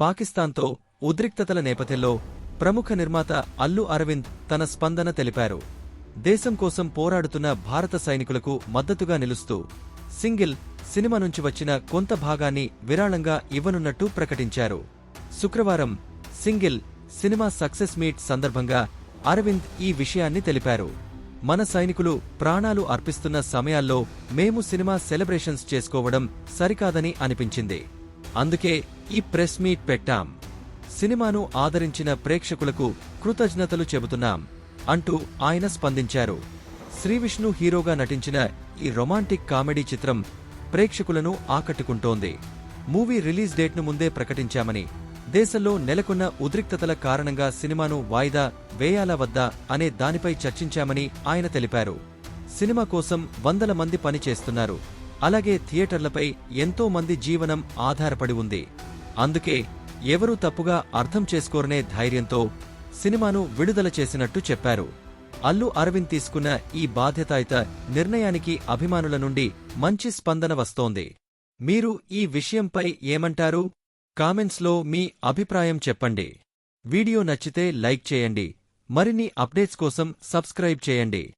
పాకిస్తాన్తో ఉద్రిక్తతల నేపథ్యంలో ప్రముఖ నిర్మాత అల్లు అరవింద్ తన స్పందన తెలిపారు. దేశం కోసం పోరాడుతున్న భారత సైనికులకు మద్దతుగా నిలుస్తూ సింగిల్ సినిమా నుంచి వచ్చిన కొంత భాగాన్ని విరాళంగా ఇవ్వనున్నట్టు ప్రకటించారు. శుక్రవారం సింగిల్ సినిమా సక్సెస్ మీట్ సందర్భంగా అరవింద్ ఈ విషయాన్ని తెలిపారు. మన సైనికులు ప్రాణాలు అర్పిస్తున్న సమయాల్లో మేము సినిమా సెలబ్రేషన్స్ చేసుకోవడం సరికాదని అనిపించింది. అందుకే ఈ ప్రెస్ మీట్ పెట్టాం. సినిమాను ఆదరించిన ప్రేక్షకులకు కృతజ్ఞతలు చెబుతున్నాం అంటూ ఆయన స్పందించారు. శ్రీవిష్ణు హీరోగా నటించిన ఈ రొమాంటిక్ కామెడీ చిత్రం ప్రేక్షకులను ఆకట్టుకుంటోంది. మూవీ రిలీజ్ డేట్ను ముందే ప్రకటించామని దేశంలో నెలకొన్న ఉద్రిక్తతల కారణంగా సినిమాను వాయిదా వేయాలా వద్దా అనే దానిపై చర్చించామని ఆయన తెలిపారు. సినిమా కోసం వందల మంది పనిచేస్తున్నారు. అలాగే థియేటర్లపై ఎంతో మంది జీవనం ఆధారపడి ఉంది. అందుకే ఎవరూ తప్పుగా అర్థం చేసుకోరనే ధైర్యంతో సినిమాను విడుదల చేసినట్టు చెప్పారు. అల్లు అరవింద్ తీసుకున్న ఈ బాధ్యతాయుత నిర్ణయానికి అభిమానుల నుండి మంచి స్పందన వస్తోంది. మీరు ఈ విషయంపై ఏమంటారు? కామెంట్స్లో మీ అభిప్రాయం చెప్పండి. వీడియో నచ్చితే లైక్ చేయండి. మరిన్ని అప్డేట్స్ కోసం సబ్స్క్రైబ్ చేయండి.